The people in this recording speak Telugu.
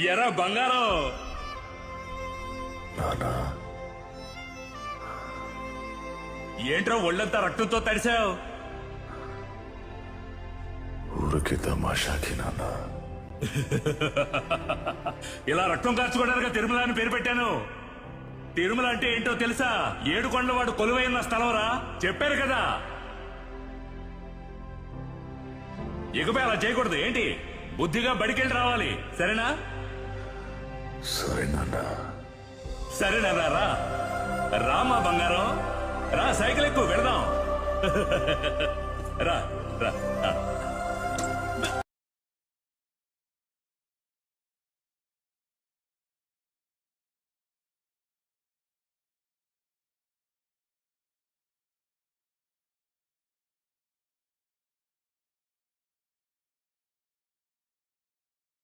ఎరా బంగారం. ఏంట్రా ఒళ్ళంతా రక్తంతో తడిసావు? ఊరికి తమాషాకి నాన్న ఇలా రక్తం కార్చుకోవడానికి తిరుమల అని పేరు పెట్టాను. తిరుమల అంటే ఏంటో తెలుసా? ఏడు కొండల వాడు కొలువైన స్థలంరా. చెప్పారు కదా. ఇకపై అలా చేయకూడదు ఏంటి? బుద్ధిగా బడికెళ్ళి రావాలి. సరేనా? సరే నాన్న సరేనా రా రామా బంగారం. రా సైకిల్ ఎక్కువ వెళదాం. రా రా.